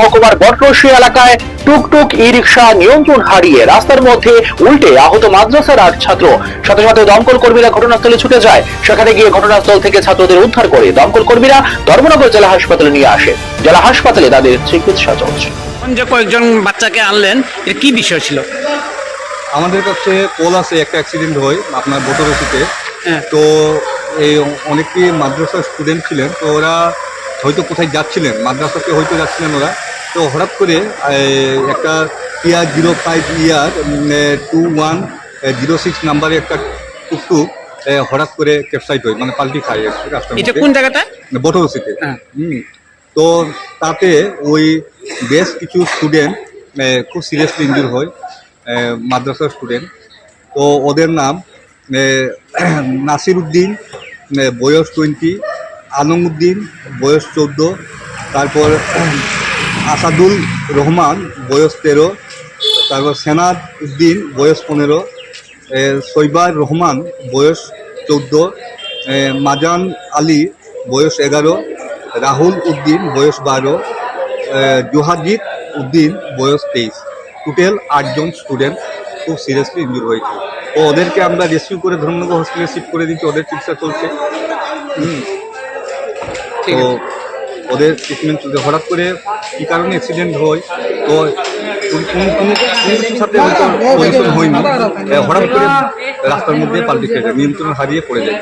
মহকুমার বটরশি এলাকায় টুকটুক ই রিক্সা নিয়ন্ত্রণ হারিয়ে রাস্তার মধ্যে উল্টে আহত মাদ্রাসার আট ছাত্র। সাথে সাথে দমকল কর্মীরা ঘটনাস্থলে ছুটে যায়। সেখানে গিয়ে ঘটনাস্থল থেকে ছাত্রদের উদ্ধার করে দমকল কর্মীরা ধর্মনগর জেলা হাসপাতালে নিয়ে আসে। জেলা হাসপাতালে তাদের চিকিৎসা চলছে। যে কয়েকজন বাচ্চাকে আনলেন এর কি বিষয় ছিল? আমাদের কাছে কল আছে একটা অ্যাক্সিডেন্ট হয় আপনার বোতরসিতে হ্যাঁ। তো এই অনেকটি মাদ্রাসার স্টুডেন্ট ছিলেন তো ওরা হয়তো কোথায় যাচ্ছিলেন মাদ্রাসাতে হয়তো যাচ্ছিলেন ওরা। তো হঠাৎ করে একটা year zero five year two one zero six নাম্বারে একটা টুকটুক হঠাৎ করে ক্যাপসাইট হয় মানে পাল্টি খায় এটা কোন জায়গাটা? বটরসিতে হ্যাঁ। তো তাতে ওই বেশ কিছু স্টুডেন্ট খুব সিরিয়াসলি ইনজুর হয় মাদ্রাসার স্টুডেন্ট। তো ওদের নাম নাসির উদ্দিন বয়স টোয়েন্টি আলম উদ্দিন বয়স চোদ্দ তারপর আসাদুল রহমান বয়স তেরো। তারপর সেনাদ উদ্দিন বয়স পনেরো। সৈবার রহমান বয়স চোদ্দ। মাজান আলী বয়স এগারো। রাহুল উদ্দিন বয়স বারো। জোহাজিদ উদ্দিন বয়স তেইশ। টোটাল আটজন স্টুডেন্ট খুব সিরিয়াসলি ইনজুর হয়েছে। তো ওদেরকে আমরা রেস্কিউ করে ধর্মনগর হসপিটালে শিফট করে দিচ্ছি ওদের চিকিৎসা চলছে। হুম। তো। ওদের ট্রিটমেন্ট চলছে। হঠাৎ করে কি কারণে অ্যাক্সিডেন্ট হয়? তো কোন কোন কোনো সাথে হয়তো পরিচয় হয়নি। হঠাৎ করে রাস্তার মধ্যে পাল্টি খেয়ে যায় নিয়ন্ত্রণ হারিয়ে পড়ে যায়।